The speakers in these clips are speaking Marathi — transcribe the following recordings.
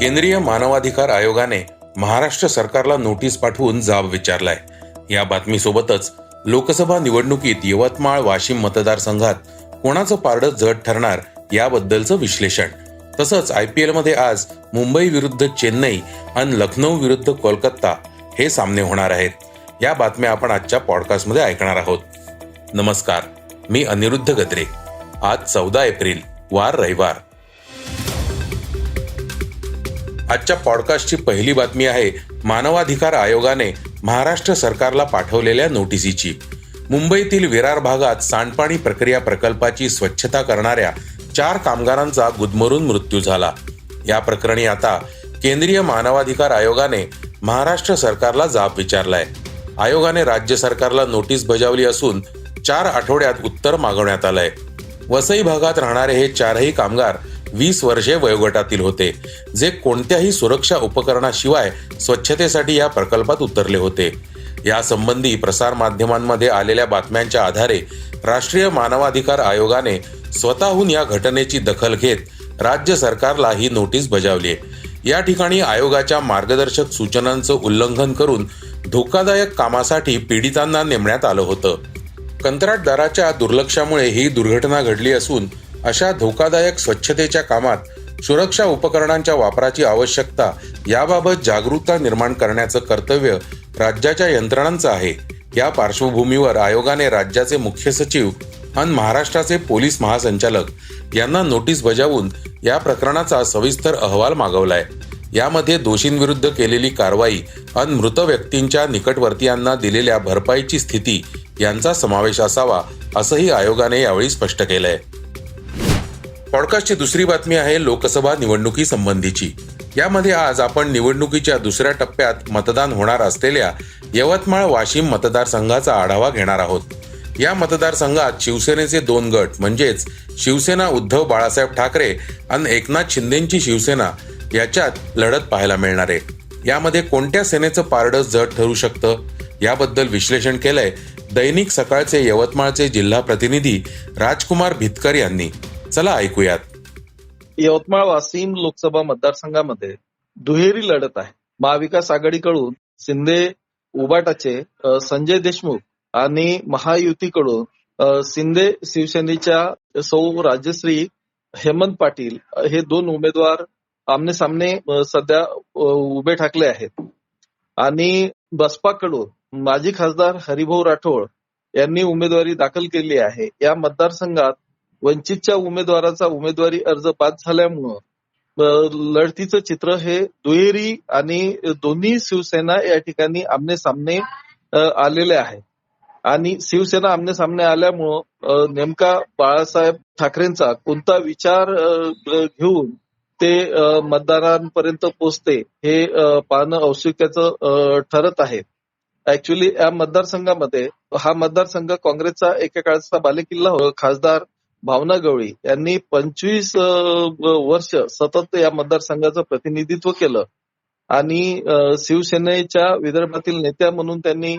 केंद्रीय मानवाधिकार आयोगाने महाराष्ट्र सरकारला नोटीस पाठवून जाब विचारलाय. या बातमीसोबतच लोकसभा निवडणुकीत यवतमाळ वाशिम मतदारसंघात कोणाचं पारडं जड ठरणार याबद्दलचं विश्लेषण. तसंच आय पी एलमध्ये आज मुंबई विरुद्ध चेन्नई आणि लखनौ विरुद्ध कोलकाता हे सामने होणार आहेत. या बातम्या आपण आजच्या पॉडकास्टमध्ये ऐकणार आहोत. नमस्कार मी अनिरुद्ध गद्रे. आज चौदा एप्रिल वार रविवार. आजच्या पॉडकास्टची पहिली बातमी आहे मानवाधिकार आयोगाने महाराष्ट्र सरकारला पाठवलेल्या नोटिसीची. मुंबईतील विरार भागात सांडपाणी प्रक्रिया प्रकल्पाची स्वच्छता करणाऱ्या चार कामगारांचा गुदमरून मृत्यू झाला. या प्रकरणी आता केंद्रीय मानवाधिकार आयोगाने महाराष्ट्र सरकारला जाब विचारलाय. आयोगाने राज्य सरकारला नोटीस बजावली असून चार आठवड्यात उत्तर मागवण्यात आलंय. वसई भागात राहणारे हे चारही कामगार वीस वर्षे वयोगटातील होते जे कोणत्याही सुरक्षा उपकरणाशिवाय स्वच्छतेसाठी या प्रकल्पात उतरले होते. यासंबंधी प्रसारमाध्यमांमध्ये आलेल्या बातम्यांच्या आधारे राष्ट्रीय मानवाधिकार आयोगाने स्वतःहून या घटनेची दखल घेत राज्य सरकारला ही नोटीस बजावली आहे. या ठिकाणी आयोगाच्या मार्गदर्शक सूचनांचं उल्लंघन करून धोकादायक कामासाठी पीडितांना नेमण्यात आलं होतं. कंत्राटदाराच्या दुर्लक्षामुळे ही दुर्घटना घडली असून अशा धोकादायक स्वच्छतेच्या कामात सुरक्षा उपकरणांच्या वापराची आवश्यकता याबाबत जागरूकता निर्माण करण्याचं कर्तव्य राज्याच्या यंत्रणांचं आहे. या पार्श्वभूमीवर आयोगाने राज्याचे मुख्य सचिव आणि महाराष्ट्राचे पोलीस महासंचालक यांना नोटीस बजावून या प्रकरणाचा सविस्तर अहवाल मागवलाय. यामध्ये दोषींविरुद्ध केलेली कारवाई आणि मृत व्यक्तींच्या निकटवर्तीयांना दिलेल्या भरपाईची स्थिती यांचा समावेश असावा असंही आयोगाने यावेळी स्पष्ट केलंय. पॉडकास्टची दुसरी बातमी आहे लोकसभा निवडणुकी संबंधीची. यामध्ये आज आपण निवडणुकीच्या दुसऱ्या टप्प्यात मतदान होणार असलेल्या यवतमाळ वाशिम मतदारसंघाचा आढावा घेणार आहोत. या मतदारसंघात शिवसेनेचे दोन गट म्हणजेच शिवसेना उद्धव बाळासाहेब ठाकरे आणि एकनाथ शिंदेची शिवसेना याच्यात लढत पाहायला मिळणार आहे. यामध्ये कोणत्या सेनेचं पारडं जड ठरू शकतं? याबद्दल विश्लेषण केलंय दैनिक सकाळचे यवतमाळचे जिल्हा प्रतिनिधी राजकुमार भितकर यांनी. चला ऐकूयात. यवतमाळ वाशिम लोकसभा मतदारसंघामध्ये दुहेरी लढत आहे. महाविकास आघाडीकडून शिंदे उबाटाचे संजय देशमुख आणि महायुतीकडून शिंदे शिवसेनेच्या सौ राजश्री हेमंत पाटील हे दोन उमेदवार आमने सामने सध्या उभे ठाकले आहेत. आणि बसपाकडून माजी खासदार हरिभाऊ राठोड यांनी उमेदवारी दाखल केली आहे. या मतदारसंघात वंचितच्या उमेदवाराचा उमेदवारी अर्ज बाद झाल्यामुळं लढतीचं चित्र हे दुहेरी आणि दोन्ही शिवसेना या ठिकाणी आमने सामने आलेले आहे. आणि शिवसेना आमने सामने आल्यामुळं नेमका बाळासाहेब ठाकरेंचा कोणता विचार घेऊन ते मतदारांपर्यंत पोहोचते हे पाहणं औत्सुक्याचं ठरत आहे. ऍक्च्युली या मतदारसंघामध्ये हा मतदारसंघ काँग्रेसचा एकेकाळचा बालेकिल्ला हो खासदार भावना गवळी यांनी पंचवीस वर्ष सतत या मतदारसंघाचं प्रतिनिधित्व केलं. आणि शिवसेनेच्या विदर्भातील नेत्या म्हणून त्यांनी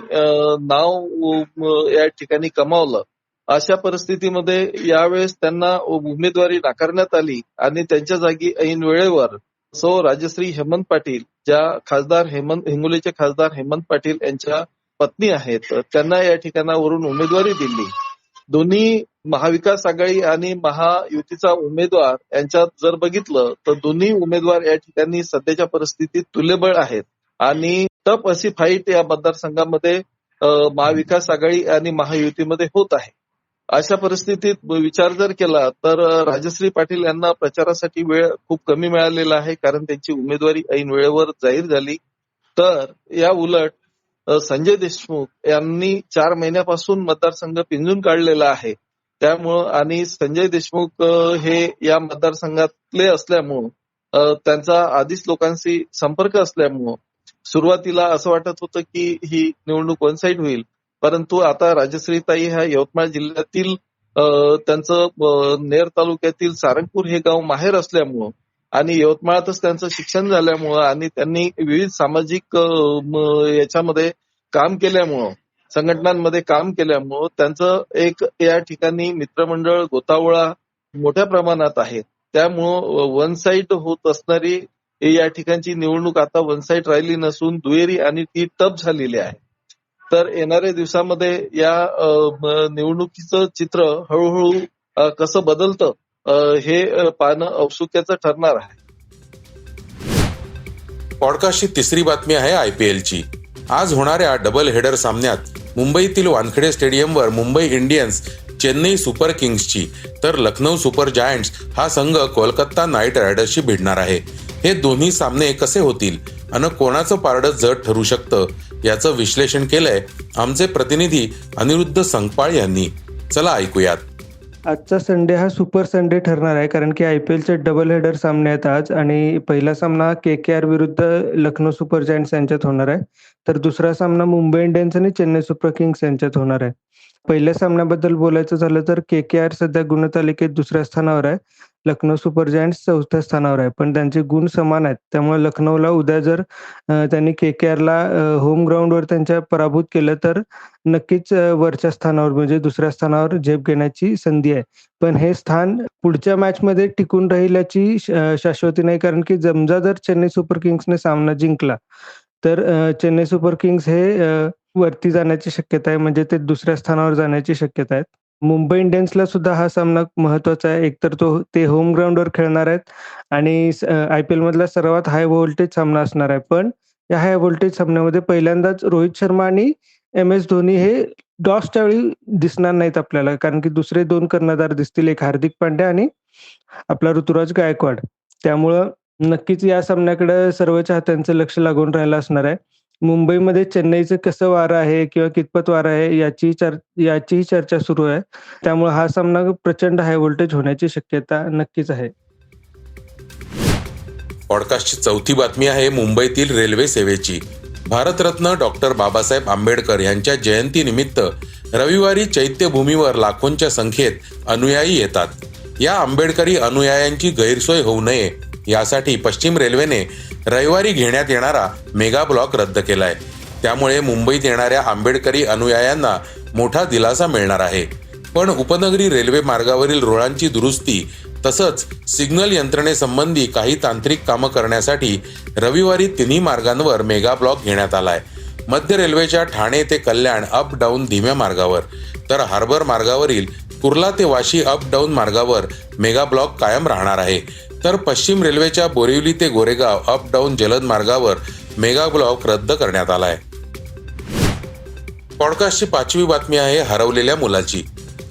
नाव या ठिकाणी कमावलं. अशा परिस्थितीमध्ये यावेळेस त्यांना उमेदवारी नाकारण्यात आली आणि त्यांच्या जागी ऐन वेळेवर सो राजश्री हेमंत पाटील ज्या खासदार हेमंत हिंगोलीचे खासदार हेमंत पाटील यांच्या पत्नी आहेत त्यांना या ठिकाणावरून उमेदवारी दिली. दोन्ही महाविकास आघाडी आणि महायुतीचा उमेदवार यांच्यात जर बघितलं तर दोन्ही उमेदवार या ठिकाणी सध्याच्या परिस्थितीत तुल्यबळ आहेत. आणि तप अशी फाईट या मतदारसंघामध्ये महाविकास आघाडी आणि महायुतीमध्ये होत आहे. अशा परिस्थितीत विचार जर केला तर राजश्री पाटील यांना प्रचारासाठी वेळ खूप कमी मिळालेला आहे कारण त्यांची उमेदवारी ऐन वेळेवर जाहीर झाली. तर या उलट संजय देशमुख यांनी चार महिन्यापासून मतदारसंघ पिंजून काढलेला आहे. त्यामुळं आणि संजय देशमुख हे या मतदारसंघातले असल्यामुळं त्यांचा आधीच लोकांशी संपर्क असल्यामुळं सुरुवातीला असं वाटत होतं की ही निवडणूक वन साईड होईल. परंतु आता राजश्रीताई ह्या यवतमाळ जिल्ह्यातील त्यांचं नेर तालुक्यातील सारंगपूर हे गाव माहेर असल्यामुळं आणि यवतमाळातच त्यांचं शिक्षण झाल्यामुळं आणि त्यांनी विविध सामाजिक याच्यामध्ये काम केल्यामुळं संघटनांमध्ये काम केल्यामुळं त्यांचं एक या ठिकाणी मित्रमंडळ गोतावळा मोठ्या प्रमाणात आहे. त्यामुळं वन साईड होत असणारी या ठिकाणची निवडणूक आता वन साईड राहिली नसून दुहेरी आणि ती टप झालेली आहे. तर येणाऱ्या दिवसामध्ये या निवडणुकीचं चित्र हळूहळू कसं बदलतं हे पाहणं औत्सुक्याचं ठरणार आहे. पॉडकास्टची तिसरी बातमी आहे आयपीएलची आज होणाऱ्या डबल हेडर सामन्यात मुंबईतील वानखेडे स्टेडियमवर मुंबई इंडियन्स चेन्नई सुपर किंग्सची तर लखनौ सुपर जायंट्स हा संघ कोलकाता नाईट रायडर्सशी भिडणार आहे. हे दोन्ही सामने कसे होतील आणि कोणाचं पारडं जड ठरू शकतं याचं विश्लेषण केलंय आमचे प्रतिनिधी अनिरुद्ध संगपाळ यांनी. चला ऐकूयात. आजचा संडे हा सुपर संडे ठरणार आहे कारण की आय पी एलचे डबल हेडर सामने आहेत आज आणि पहिला सामना के के आर विरुद्ध लखनौ सुपर जायंट्स यांच्यात होणार आहे. तर दुसरा सामना मुंबई इंडियन्स आणि चेन्नई सुपर किंग्स यांच्यात होणार आहे. पहिल्या सामन्याबद्दल बोलायचं झालं तर के के आर सध्या गुणतालिकेत दुसऱ्या स्थानावर आहे. लखनौ सुपर जायंट्स चौथ्या स्थानावर आहे. पण त्यांचे गुण समान आहेत. त्यामुळे लखनौला उद्या जर त्यांनी के के आरला होम ग्राउंडवर त्यांच्या पराभूत केलं तर नक्कीच वरच्या स्थानावर म्हणजे दुसऱ्या स्थानावर झेप घेण्याची संधी आहे. पण हे स्थान पुढच्या मॅच मध्ये टिकून राहिल्याची शाश्वती नाही. कारण की जमजा जर चेन्नई सुपर किंग्सने सामना जिंकला तर चेन्नई सुपर किंग्स हे वरती जाण्याची शक्यता आहे. म्हणजे ते दुसऱ्या स्थानावर जाण्याची शक्यता आहे. मुंबई इंडियन्सला सुद्धा हा सामना महत्त्वाचा आहे. एकतर तो ते होम ग्राउंडवर खेळणार आहेत आणि आय पी एल मधला सर्वात हाय व्होल्टेज सामना असणार आहे. पण या हाय व्होल्टेज सामन्यामध्ये पहिल्यांदाच रोहित शर्मा आणि एम एस धोनी हे डॉसच्या वेळी दिसणार नाहीत आपल्याला. कारण की दुसरे दोन कर्णधार दिसतील. एक हार्दिक पांड्या आणि आपला ऋतुराज गायकवाड. त्यामुळं नक्कीच या सामन्याकडे सर्व चाहत्यांचं लक्ष लागून राहिलं असणार आहे. मुंबईमध्ये चेन्नईचं कसं वारं आहे किंवा कितपत वारं आहे याची चर याचीही चर्चा सुरू आहे. त्यामुळे हा सामना प्रचंड हाय व्होल्टेज होण्याची शक्यता नक्कीच आहे. पॉडकास्टची चौथी बातमी आहे मुंबईतील रेल्वे सेवेची. भारतरत्न डॉक्टर बाबासाहेब आंबेडकर यांच्या जयंतीनिमित्त रविवारी चैत्यभूमीवर लाखोंच्या संख्येत अनुयायी येतात. या आंबेडकरी अनुयायांची गैरसोय होऊ नये यासाठी पश्चिम रेल्वेने रविवारी घेण्यात येणारा मेगा ब्लॉक रद्द केलाय. त्यामुळे मुंबईत येणाऱ्या आंबेडकरी अनुयायांना मोठा दिलासा मिळणार आहे. पण उपनगरी रेल्वे मार्गावरील रुळांची दुरुस्ती तसंच सिग्नल यंत्रणेसंबंधी काही तांत्रिक कामं करण्यासाठी रविवारी तिन्ही मार्गांवर मेगा ब्लॉक घेण्यात आलाय. मध्य रेल्वेच्या ठाणे ते कल्याण अप डाऊन धीम्या मार्गावर तर हार्बर मार्गावरील कुर्ला ते वाशी अप डाऊन मार्गावर मेगा ब्लॉक कायम राहणार आहे. तर पश्चिम रेल्वेच्या बोरिवली ते गोरेगाव अप डाऊन जलद मार्गावर मेगा ब्लॉक रद्द करण्यात आलाय. पॉडकास्टची पाचवी बातमी आहे हरवलेल्या मुलाची.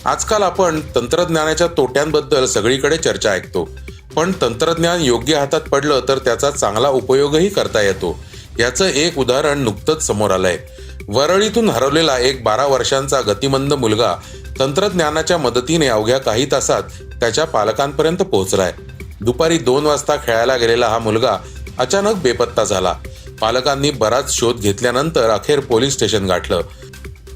आजकाल आपण तंत्रज्ञानाच्या तोट्यांबद्दल सगळीकडे चर्चा ऐकतो. पण तंत्रज्ञान योग्य हातात पडलं तर त्याचा चांगला उपयोगही करता येतो. याचं एक उदाहरण नुकतंच समोर आलंय. वरळीतून हरवलेला एक बारा वर्षांचा गतिमंद मुलगा तंत्रज्ञानाच्या मदतीने अवघ्या काही तासात त्याच्या पालकांपर्यंत पोहोचलाय. दुपारी दोन वाजता खेळायला गेलेला हा मुलगा अचानक बेपत्ता झाला. पालकांनी बराच शोध घेतल्यानंतर अखेर पोलीस स्टेशन गाठलं.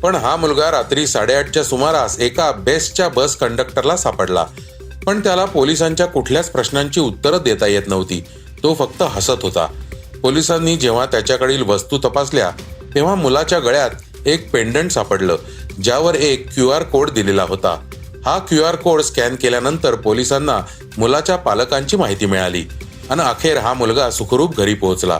पण हा मुलगा रात्री साडेआठच्या सुमारास एका बेस्टच्या बस कंडक्टरला सापडला. पण त्याला पोलिसांच्या कुठल्याच प्रश्नांची उत्तरं देता येत नव्हती. तो फक्त हसत होता. पोलिसांनी जेव्हा त्याच्याकडील वस्तू तपासल्या तेव्हा मुलाच्या गळ्यात एक पेंडंट सापडलं ज्यावर एक क्यू आर कोड दिलेला होता. हा क्यू आर कोड स्कॅन केल्यानंतर पोलिसांना मुलाच्या पालकांची माहिती मिळाली आणि अखेर हा मुलगा सुखरूप घरी पोहोचला.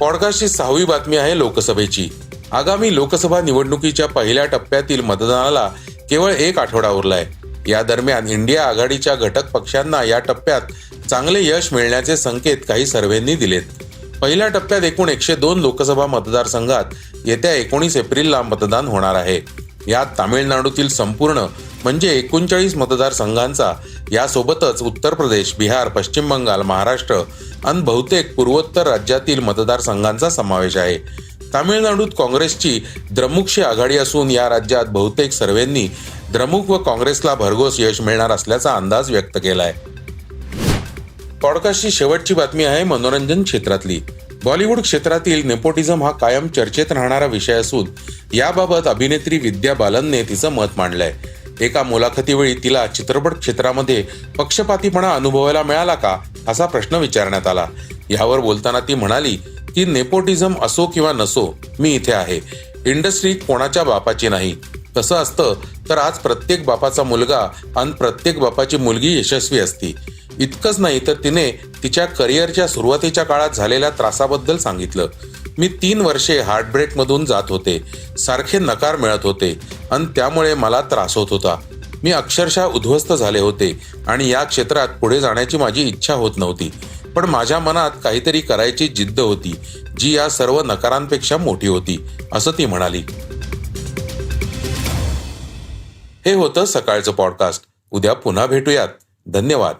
पॉडकास्टची सहावी बातमी आहे लोकसभेची. आगामी लोकसभा निवडणुकीच्या पहिल्या टप्प्यातील मतदानाला केवळ एक आठवडा उरलाय. या दरम्यान इंडिया आघाडीच्या घटक पक्षांना या टप्प्यात चांगले यश मिळण्याचे संकेत काही सर्व्हेंनी दिलेत. पहिल्या टप्प्यात एकूण एकशे दोन लोकसभा मतदारसंघात येत्या एकोणीस एप्रिलला मतदान होणार आहे. यात तामिळनाडूतील संपूर्ण म्हणजे एकोणचाळीस मतदारसंघांचा यासोबतच उत्तर प्रदेश बिहार पश्चिम बंगाल महाराष्ट्र आणि बहुतेक पूर्वोत्तर राज्यातील मतदारसंघांचा समावेश आहे. तामिळनाडूत काँग्रेसची द्रमुकशी आघाडी असून या राज्यात बहुतेक सर्वेंनी द्रमुक व काँग्रेसला भरघोस यश मिळणार असल्याचा अंदाज व्यक्त केला आहे पॉडकास्टची शेवटची बातमी आहे मनोरंजन क्षेत्रातली. बॉलिवूड क्षेत्रातील नेपोटिझम हा कायम चर्चेत राहणारा विषय असून याबाबत अभिनेत्री विद्या बालनने तिचं मत मांडलंय. एका मुलाखतीवेळी तिला चित्रपट क्षेत्रामध्ये पक्षपातीपणा अनुभवायला मिळाला का असा प्रश्न विचारण्यात आला. यावर बोलताना ती म्हणाली की नेपोटिझम असो किंवा नसो मी इथे आहे. इंडस्ट्री कोणाच्या बापाची नाही. तसं असतं तर आज प्रत्येक बापाचा मुलगा आणि प्रत्येक बापाची मुलगी यशस्वी असती. इतकंच नाही तर तिने तिच्या करिअरच्या सुरुवातीच्या काळात झालेल्या त्रासाबद्दल सांगितलं. मी तीन वर्षे हार्टब्रेकमधून जात होते. सारखे नकार मिळत होते आणि त्यामुळे मला त्रास होत होता. मी अक्षरशः उद्ध्वस्त झाले होते आणि या क्षेत्रात पुढे जाण्याची माझी इच्छा होत नव्हती. पण माझ्या मनात काहीतरी करायची जिद्द होती जी या सर्व नकारांपेक्षा मोठी होती असं ती म्हणाली. हे होतं सकाळचं पॉडकास्ट. उद्या पुन्हा भेटूयात. धन्यवाद.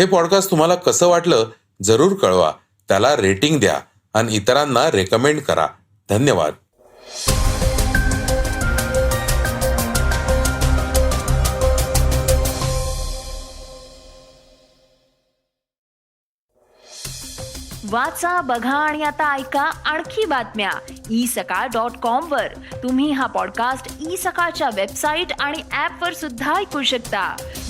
हे पॉडकास्ट तुम्हाला कसं वाटलं जरूर कळवा. त्याला रेटिंग द्या आणि इतरांना रेकमेंड करा. धन्यवाद. वाचा बघा आणि आता ऐका आणखी बातम्या. ई सकाळ डॉट कॉम वर. तुम्ही हा पॉडकास्ट ई e सकाळच्या वेबसाईट आणि ऍप वर सुद्धा ऐकू शकता.